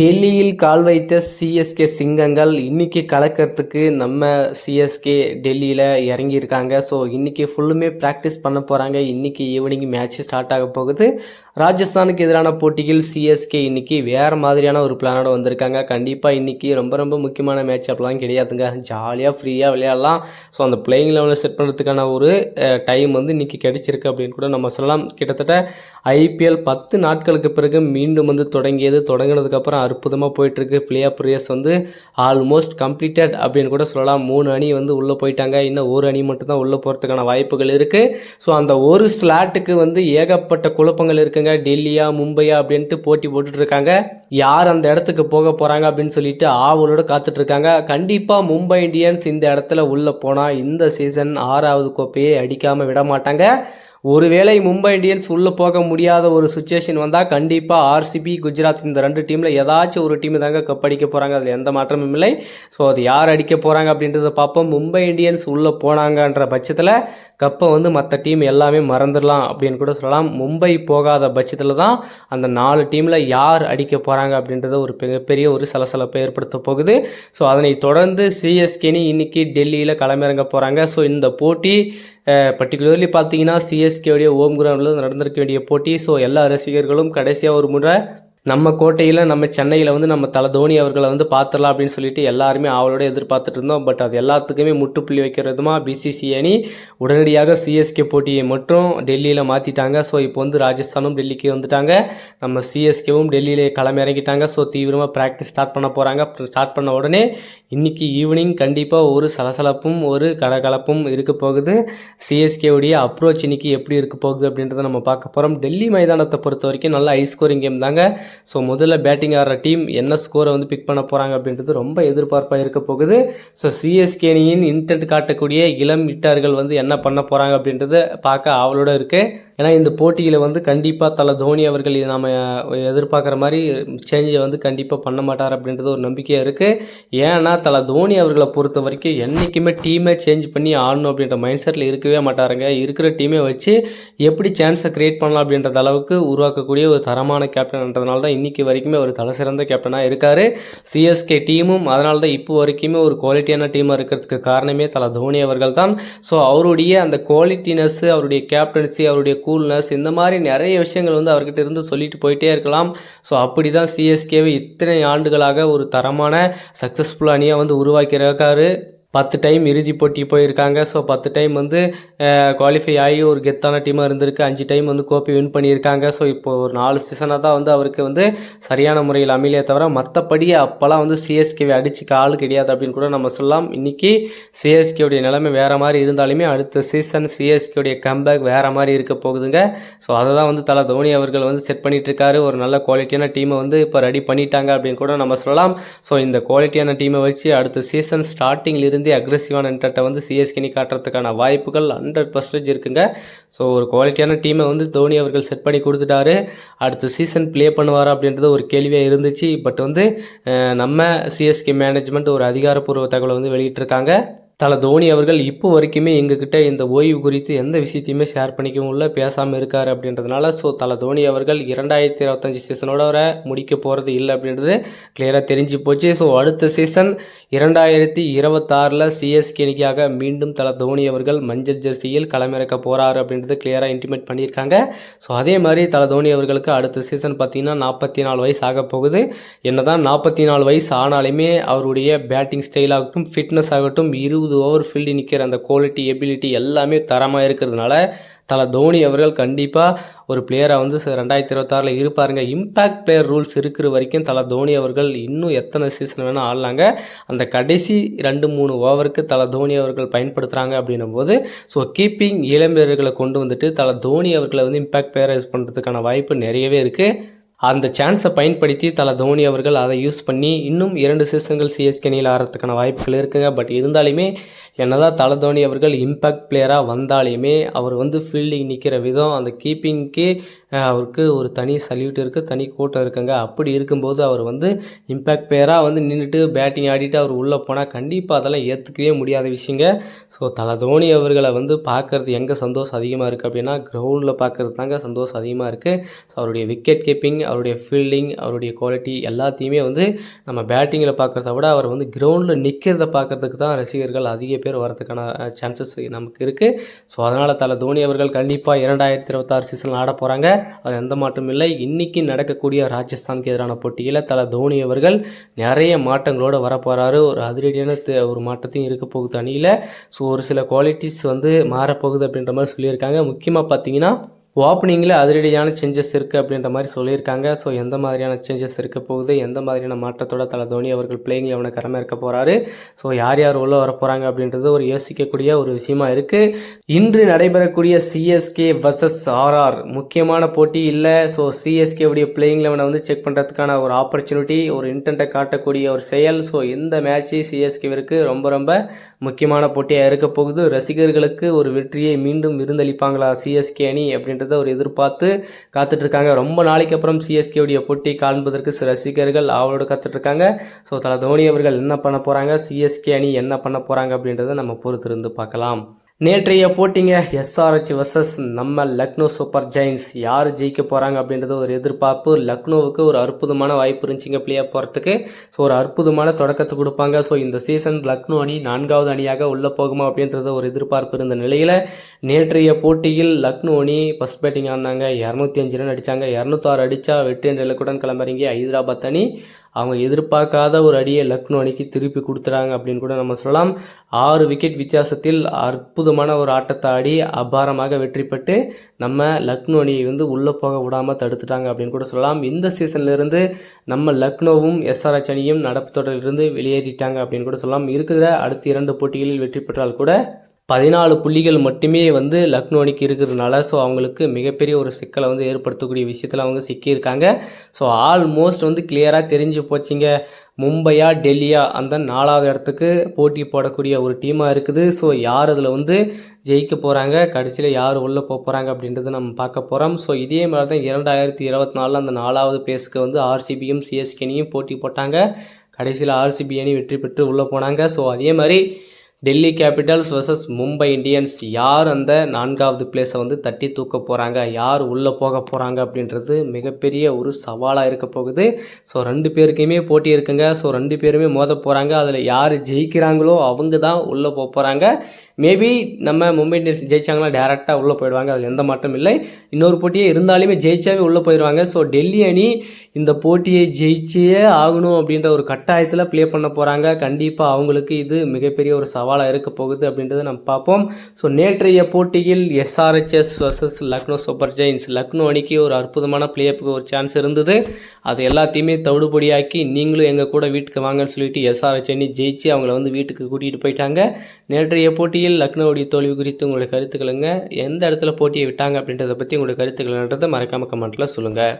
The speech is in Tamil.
டெல்லியில் கால் வைத்த சிஎஸ்கே சிங்கங்கள் இன்னைக்கு கலக்கிறதுக்கு நம்ம சிஎஸ்கே டெல்லியில் இறங்கியிருக்காங்க. ஸோ இன்றைக்கி ஃபுல்லுமே ப்ராக்டிஸ் பண்ண போகிறாங்க இன்றைக்கி ஈவினிங் மேட்ச் ஸ்டார்ட் ஆக போகுது. ராஜஸ்தானுக்கு எதிரான போட்டியில் சிஎஸ்கே இன்றைக்கி வேறு மாதிரியான ஒரு பிளானோட வந்திருக்காங்க. கண்டிப்பாக இன்றைக்கி ரொம்ப ரொம்ப முக்கியமான மேட்ச் அப்படிலாம் கிடையாதுங்க. ஜாலியாக ஃப்ரீயாக விளையாடலாம். ஸோ அந்த பிளேயிங் லெவலில் செட் பண்ணுறதுக்கான ஒரு டைம் வந்து இன்னைக்கு கிடைச்சிருக்கு அப்படின்னு கூட நம்ம சொல்லலாம். கிட்டத்தட்ட ஐபிஎல் பத்து நாட்களுக்கு பிறகு மீண்டும் வந்து தொடங்கியது. தொடங்கினதுக்கப்புறம் அற்புதமாக போயிட்டுருக்கு. பிளே ஆஃப் ரேஸ் வந்து ஆல்மோஸ்ட் கம்ப்ளீட்டட் அப்படின்னு கூட சொல்லலாம். மூணு அணி வந்து உள்ளே போயிட்டாங்க. இன்னும் ஒரு அணி மட்டும் தான் உள்ளே போகிறதுக்கான வாய்ப்புகள் இருக்குது ஸோ அந்த ஒரு ஸ்லாட்டுக்கு வந்து ஏகப்பட்ட குழப்பங்கள் இருக்குங்க. டெல்லியா மும்பையா அப்படின்ட்டு போட்டி போட்டுட்ருக்காங்க. யார் அந்த இடத்துக்கு போக போகிறாங்க அப்படின்னு சொல்லிட்டு ஆவலோடு காத்துட்ருக்காங்க. கண்டிப்பாக மும்பை இந்தியன்ஸ் இந்த இடத்துல உள்ளே போனால் இந்த சீசன் ஆறாவது கோப்பையை அடிக்காமல் விட மாட்டாங்க. ஒருவேளை மும்பை இந்தியன்ஸ் உள்ளே போக முடியாத ஒரு சுச்சுவேஷன் வந்தால் கண்டிப்பாக ஆர்சிபி குஜராத் இந்த ரெண்டு டீமில் ஏதாச்சும் ஒரு டீம் தாங்க கப் அடிக்க போகிறாங்க அதில் எந்த மாற்றமும் இல்லை. ஸோ அது யார் அடிக்க போகிறாங்க அப்படின்றத பார்ப்போம். மும்பை இந்தியன்ஸ் உள்ளே போனாங்கன்ற பட்சத்தில் கப்பை வந்து மற்ற டீம் எல்லாமே மறந்துடலாம் அப்படின்னு கூட சொல்லலாம். மும்பை போகாத பட்சத்தில் தான் அந்த நாலு டீமில் யார் அடிக்க போகிறாங்க அப்படின்றத ஒரு மிகப்பெரிய ஒரு சலசலப்பை ஏற்படுத்த போகுது. ஸோ அதனை தொடர்ந்து சிஎஸ்கேனி இன்றைக்கி டெல்லியில் களமிறங்க போகிறாங்க ஸோ இந்த போட்டி பர்டிகுலர்லி பார்த்தீங்கன்னா சிஎஸ் சிஎஸ்கேவுடைய ஓம் கிரவுண்டில் நடந்திருக்க வேண்டிய போட்டி. ஸோ எல்லா ரசிகர்களும் கடைசியாக ஒரு முறை நம்ம கோட்டையில் நம்ம சென்னையில் வந்து நம்ம தலை தோனி அவர்களை வந்து பார்த்துடலாம் அப்படின்னு சொல்லிட்டு எல்லாருமே அவளோட எதிர்பார்த்துட்டு இருந்தோம். பட் அது எல்லாத்துக்குமே முற்றுப்புள்ளி வைக்கிற விதமாக பிசிசி அணி உடனடியாக சிஎஸ்கே போட்டியை மட்டும் டெல்லியில் மாற்றிட்டாங்க ஸோ இப்போ வந்து ராஜஸ்தானும் டெல்லிக்கு வந்துட்டாங்க. நம்ம சிஎஸ்கேவும் டெல்லியிலே களமிறங்கிட்டாங்க. ஸோ தீவிரமாக ப்ராக்டிஸ் ஸ்டார்ட் பண்ண போகிறாங்க ஸ்டார்ட் பண்ண உடனே இன்னைக்கு ஈவினிங் கண்டிப்பாக ஒரு சலசலப்பும் ஒரு கலகலப்பும் இருக்க போகுது. சிஎஸ்கேவுடைய அப்ரோச் இன்னைக்கு எப்படி இருக்க போகுது அப்படின்றத நம்ம பார்க்க போகிறோம் டெல்லி மைதானத்தை பொறுத்த வரைக்கும் நல்ல ஹை ஸ்கோரிங் கேம் தாங்க. ஸோ முதல்ல பேட்டிங் ஆடுற டீம் என்ன ஸ்கோரை வந்து பிக் பண்ண போகிறாங்க அப்படின்றது ரொம்ப எதிர்பார்ப்பாக இருக்க போகுது. ஸோ சிஎஸ்கேனியின் இன்டென்ட் காட்டக்கூடிய இளம் இட்டார்கள் வந்து என்ன பண்ண போகிறாங்க அப்படின்றத பார்க்க ஆவலோட இருக்குது ஏன்னா இந்த போட்டியில் வந்து கண்டிப்பாக தலை தோனி அவர்கள் இதை நம்ம எதிர்பார்க்குற மாதிரி சேஞ்சை வந்து கண்டிப்பாக பண்ண மாட்டார் அப்படின்றது ஒரு நம்பிக்கையாக இருக்குது ஏன்னா தலை தோனி அவர்களை பொறுத்த வரைக்கும் என்றைக்குமே டீமை சேஞ்ச் பண்ணி ஆடணும் அப்படின்ற மைண்ட் செட்டில் இருக்கவே மாட்டாருங்க. இருக்கிற டீமை வச்சு எப்படி சான்ஸை க்ரியேட் பண்ணலாம் அப்படின்றது அளவுக்கு உருவாக்கக்கூடிய ஒரு தரமான கேப்டன்ன்றதுனால தான் இன்றைக்கி வரைக்குமே ஒரு தலை சிறந்த கேப்டனாக இருக்கார். சிஎஸ்கே டீமும் அதனால தான் இப்போ வரைக்குமே ஒரு குவாலிட்டியான டீமாக இருக்கிறதுக்கு காரணமே தலை தோனி அவர்கள் தான். ஸோ அவருடைய அந்த குவாலிட்டினஸ்ஸு அவருடைய கேப்டன்சி அவருடைய கூல்னஸ் இந்த மாதிரி நிறைய விஷயங்கள் வந்து அவர்கிட்ட இருந்து சொல்லிட்டு போயிட்டே இருக்கலாம். ஸோ அப்படி தான் சிஎஸ்கேவை இத்தனை ஆண்டுகளாக ஒரு தரமான சக்ஸஸ்ஃபுல் அணியாக வந்து உருவாக்கியிருக்காரு பத்து டைம் இறுதி போட்டி போயிருக்காங்க. ஸோ பத்து டைம் வந்து குவாலிஃபை ஆகி ஒரு கெத்தான டீமாக இருந்திருக்கு. அஞ்சு டைம் வந்து கோப்பை வின் பண்ணியிருக்காங்க. ஸோ இப்போ ஒரு நாலு சீசனாக தான் வந்து அவருக்கு வந்து சரியான முறையில் அமையலே தவிர மற்றபடி அப்போல்லாம் வந்து சிஎஸ்கேவை அடிச்சுக்க ஆள் கிடையாது அப்படின்னு கூட நம்ம சொல்லலாம். இன்றைக்கி சிஎஸ்கேவுடைய நிலைமை வேறு மாதிரி இருந்தாலுமே அடுத்த சீசன் சிஎஸ்கேவுடைய கம்பேக் வேறு மாதிரி இருக்க போகுதுங்க. ஸோ அதை தான் வந்து தலை தோனி அவர்கள் வந்து செட் பண்ணிகிட்ருக்காரு ஒரு நல்ல குவாலிட்டியான டீமை வந்து இப்போ ரெடி பண்ணிட்டாங்க அப்படின்னு கூட நம்ம சொல்லலாம். ஸோ இந்த குவாலிட்டியான டீமை வச்சு அடுத்த சீசன் ஸ்டார்டிங்கில் இருந்து இருந்தே அக்ரெசிவான இன்டர்ட்டை வந்து சிஎஸ்கேனி காட்டுறதுக்கான வாய்ப்புகள் ஹண்ட்ரட் பர்சன்டேஜ் இருக்குங்க. ஸோ ஒரு குவாலிட்டியான டீமை வந்து தோனி அவர்கள் செட் பண்ணி கொடுத்துட்டாரு. அடுத்த சீசன் ப்ளே பண்ணுவார் அப்படின்றது ஒரு கேள்வியாக இருந்துச்சு. பட் வந்து நம்ம சிஎஸ்கே மேனேஜ்மெண்ட் ஒரு அதிகாரப்பூர்வ தகவலை வந்து வெளியிட்டிருக்காங்க. தலை தோனி அவர்கள் இப்போ வரைக்குமே எங்ககிட்ட இந்த ஓய்வு குறித்து எந்த விஷயத்தையுமே ஷேர் பண்ணிக்கவும் இல்லை பேசாமல் இருக்கார் அப்படின்றதுனால ஸோ தலை தோனி அவர்கள் இரண்டாயிரத்தி இருபத்தஞ்சி சீசனோட வர முடிக்க போகிறது இல்லை அப்படின்றது கிளியராக தெரிஞ்சு போச்சு. ஸோ அடுத்த சீசன் இரண்டாயிரத்தி இருபத்தாறில் சிஎஸ்கே அணிக்காக மீண்டும் தலை தோனி அவர்கள் மஞ்சள் ஜெர்சியில் களமிறக்க போகிறார் அப்படின்றது கிளியராக இன்டிமேட் பண்ணியிருக்காங்க. ஸோ அதே மாதிரி தலை தோனி அவர்களுக்கு அடுத்த சீசன் பார்த்திங்கன்னா நாற்பத்தி நாலு வயசு ஆக போகுது. என்னதான் நாற்பத்தி நாலு வயசு ஆனாலுமே அவருடைய பேட்டிங் ஸ்டைல் ஆகட்டும் ஃபிட்னஸ் ஆகட்டும் இருபது இருபது ஓவர் ஃபீல்டு நிற்கிற அந்த குவாலிட்டி எபிலிட்டி எல்லாமே தரமாக இருக்கிறதுனால தலை தோனி அவர்கள் கண்டிப்பாக ஒரு பிளேயராக வந்து ரெண்டாயிரத்தி இருபத்தாறில் இருப்பாருங்க. இம்பேக்ட் பிளேயர் ரூல்ஸ் இருக்கிற வரைக்கும் தலை தோனி அவர்கள் இன்னும் எத்தனை சீசன் வேணால் ஆடலாங்க. அந்த கடைசி ரெண்டு மூணு ஓவருக்கு தலை தோனி அவர்கள் பயன்படுத்துகிறாங்க அப்படின்னும் போது ஸோ கீப்பிங் இளம் வீரர்களை கொண்டு வந்துட்டு தலை தோனி அவர்களை வந்து இம்பேக்ட் பிளேயராக யூஸ் பண்ணுறதுக்கான வாய்ப்பு நிறையவே இருக்குது அந்த சான்ஸை பயன்படுத்தி தலை தோனி அவர்கள் அதை யூஸ் பண்ணி இன்னும் இரண்டு சீசன்கள் சிஎஸ்கே அணியில் வாய்ப்புகள் இருக்குங்க. பட் இருந்தாலுமே என்னதான் தலை தோனி அவர்கள் இம்பேக்ட் பிளேயராக வந்தாலுமே அவர் வந்து ஃபீல்டிங் நிற்கிற விதம் அந்த கீப்பிங்க்கு அவருக்கு ஒரு தனி சல்யூட் இருக்குது தனி கூட்டம் இருக்குங்க. அப்படி இருக்கும்போது அவர் வந்து இம்பேக்ட் பிளேயராக வந்து நின்றுட்டு பேட்டிங் ஆடிட்டு அவர் உள்ளே போனால் கண்டிப்பாக அதெல்லாம் ஏற்றுக்கவே முடியாத விஷயங்க. ஸோ தலை தோனி அவர்களை வந்து பார்க்குறது எங்கே சந்தோஷம் அதிகமாக இருக்குது அப்படின்னா கிரவுண்டில் பார்க்குறது தாங்க சந்தோஷம் அதிகமாக இருக்குது ஸோ அவருடைய விக்கெட் கீப்பிங் அவருடைய ஃபீல்டிங் அவருடைய குவாலிட்டி எல்லாத்தையுமே வந்து நம்ம பேட்டிங்கில் பார்க்குறத விட அவர் வந்து கிரவுண்டில் நிற்கிறத பார்க்குறதுக்கு தான் ரசிகர்கள் அதிக பேர் வரதுக்கான சான்சஸ் நமக்கு இருக்குது ஸோ அதனால் தலை தோனி அவர்கள் கண்டிப்பாக இரண்டாயிரத்தி இருபத்தாறு சீசனில் ஆட போகிறாங்க அது எந்த மாற்றமும் இல்லை. இன்றைக்கி நடக்கக்கூடிய ராஜஸ்தானுக்கு எதிரான போட்டியில் தலை தோனி அவர்கள் நிறைய மாற்றங்களோடு வரப்போகிறாரு ஒரு அதிரடியான ஒரு மாற்றத்தையும் இருக்க போகுது அணியில். ஸோ ஒரு சில குவாலிட்டிஸ் வந்து மாறப்போகுது அப்படின்ற மாதிரி சொல்லியிருக்காங்க. முக்கியமாக பார்த்தீங்கன்னா ஓப்பனிங்கில் அதிரடியான சேஞ்சஸ் இருக்குது அப்படின்ற மாதிரி சொல்லியிருக்காங்க. ஸோ எந்த மாதிரியான சேஞ்சஸ் இருக்க போகுது? எந்த மாதிரியான மாற்றத்தோட தலை தோனி அவர்கள் பிளேயிங்கில் அவனை கடமை இருக்க போகிறாரு ஸோ யார் யார் உள்ளே வர போகிறாங்க அப்படின்றது ஒரு யோசிக்கக்கூடிய ஒரு விஷயமா இருக்குது இன்று நடைபெறக்கூடிய சிஎஸ்கே வர்சஸ் ஆர்ஆர் முக்கியமான போட்டி இல்லை. ஸோ சிஎஸ்கே உடைய பிளேயிங் லெவனை வந்து செக் பண்ணுறதுக்கான ஒரு ஆப்பர்ச்சுனிட்டி ஒரு இன்டென்ட்டை காட்டக்கூடிய ஒரு செயல். ஸோ இந்த மேட்ச்சு சிஎஸ்கேவிற்கு ரொம்ப ரொம்ப முக்கியமான போட்டியாக இருக்க போகுது. ரசிகர்களுக்கு ஒரு வெற்றியை மீண்டும் விருந்தளிப்பாங்களா சிஎஸ்கே அணி அப்படின்றத ஒரு எதிர்பார்த்து காத்துட்ருக்காங்க. ரொம்ப நாளைக்கு அப்புறம் சிஎஸ்கேவுடைய போட்டி காண்பதற்கு சில ரசிகர்கள் ஆவலோடு காத்துட்டு இருக்காங்க ஸோ தலை தோனி அவர்கள் என்ன பண்ண போகிறாங்க சிஎஸ்கே அணி என்ன பண்ண போகிறாங்க அப்படின்றத நம்ம பொறுத்திருந்து பார்க்கலாம். நேற்றைய போட்டிங்க எஸ்ஆர்ஹெச் வர்சஸ் நம்ம லக்னோ சூப்பர் ஜெயின்ஸ் யார் ஜெயிக்க போகிறாங்க அப்படின்றது ஒரு எதிர்பார்ப்பு. லக்னோவுக்கு ஒரு அற்புதமான வாய்ப்பு இருந்துச்சுங்க பிளே போகிறதுக்கு ஸோ ஒரு அற்புதமான தொடக்கத்தை கொடுப்பாங்க. ஸோ இந்த சீசன் லக்னோ அணி நான்காவது அணியாக உள்ளே போகுமா அப்படின்றது ஒரு எதிர்பார்ப்பு இருந்த நிலையில் நேற்றைய போட்டியில் லக்னோ அணி ஃபஸ்ட் பேட்டிங் ஆனாங்க. இரநூத்தி அஞ்சு ரன் அடித்தாங்க இரநூத்தாறு அடித்தா வெற்றி என்ற இலக்குடன் கிளம்புறீங்க. ஹைதராபாத் அணி அவங்க எதிர்பார்க்காத ஒரு அடியை லக்னோ அணிக்கு திருப்பி கொடுத்துறாங்க அப்படின்னு கூட நம்ம சொல்லலாம். ஆறு விக்கெட் வித்தியாசத்தில் அற்புதமான ஒரு ஆட்டத்தை ஆடி அபாரமாக வெற்றி பெற்று நம்ம லக்னோ அணியை வந்து உள்ளே போக விடாமல் தடுத்துட்டாங்க அப்படின்னு கூட சொல்லலாம். இந்த சீசன்ல இருந்து நம்ம லக்னோவும் எஸ்ஆர்ஹெச் அணியும் நடப்பு தொடரிலிருந்து வெளியேறிட்டாங்க அப்படின்னு கூட சொல்லலாம். இருக்கிற அடுத்த இரண்டு போட்டிகளில் வெற்றி பெற்றால் கூட பதினாலு புள்ளிகள் மட்டுமே வந்து லக்னோ அணிக்கு இருக்கிறதுனால ஸோ அவங்களுக்கு மிகப்பெரிய ஒரு சிக்கலை வந்து ஏற்படுத்தக்கூடிய விஷயத்தில் அவங்க சிக்கியிருக்காங்க. ஸோ ஆல்மோஸ்ட் வந்து கிளியராக தெரிஞ்சு போச்சுங்க. மும்பையா டெல்லியா அந்த நாலாவது இடத்துக்கு போட்டி போடக்கூடிய ஒரு டீமாக இருக்குது. ஸோ யார் அதில் வந்து ஜெயிக்க போகிறாங்க கடைசியில் யார் உள்ளே போக போகிறாங்க அப்படின்றத நம்ம பார்க்க போகிறோம் ஸோ இதே மாதிரி தான் இரண்டாயிரத்தி இருபத்தி நாலில் அந்த நாலாவது பேஸுக்கு வந்து ஆர்சிபியும் சிஎஸ்கேனியும் போட்டி போட்டாங்க. கடைசியில் ஆர்சிபி அணி வெற்றி பெற்று உள்ளே போனாங்க. ஸோ அதே மாதிரி Delhi Capitals versus Mumbai Indians யார் அந்த நான்காவது பிளேஸை வந்து தட்டி தூக்க போகிறாங்க யார் உள்ளே போக போகிறாங்க அப்படின்றது மிகப்பெரிய ஒரு சவாலாக இருக்க போகுது. ஸோ ரெண்டு பேருக்குமே போட்டி இருக்குங்க. ஸோ ரெண்டு பேருமே மோத போகிறாங்க அதில் யார் ஜெயிக்கிறாங்களோ அவங்க தான் உள்ளே போக போகிறாங்க மேபி நம்ம மும்பை இந்தியன்ஸ் ஜெயிச்சாங்களா டேரெக்டாக உள்ளே போயிடுவாங்க. அதில் எந்த மாற்றம் இல்லை. இன்னொரு போட்டியே இருந்தாலுமே ஜெயிச்சாவே உள்ளே போயிடுவாங்க. ஸோ டெல்லி அணி இந்த போட்டியை ஜெயிச்சே ஆகணும் அப்படின்ற ஒரு கட்டாயத்தில் ப்ளே பண்ண போகிறாங்க கண்டிப்பாக அவங்களுக்கு இது மிகப்பெரிய ஒரு சவால் சவாலாக இருக்க போகுது அப்படின்றத நம்ம பார்ப்போம். ஸோ நேற்றைய போட்டியில் SRHs versus Lucknow Super Giants Lucknow அணிக்கு ஒரு அற்புதமான பிளேயப்புக்கு ஒரு சான்ஸ் இருந்தது. அது எல்லாத்தையுமே தவிடுபடியாக்கி நீங்களும் எங்கள் கூட வீட்டுக்கு வாங்கன்னு சொல்லிட்டு எஸ்ஆர்ஹெச் அணி ஜெயிச்சு அவங்கள வந்து வீட்டுக்கு கூட்டிகிட்டு போயிட்டாங்க. நேற்றைய போட்டியில் லக்னோவுடைய தோல்வி குறித்து உங்களுடைய கருத்துக்களுங்க எந்த இடத்துல போட்டியை விட்டாங்க அப்படின்றத பற்றி உங்களுடைய கருத்துக்கள்ன்றதை மறக்காமல் கமெண்ட்டில் சொல்லுங்கள்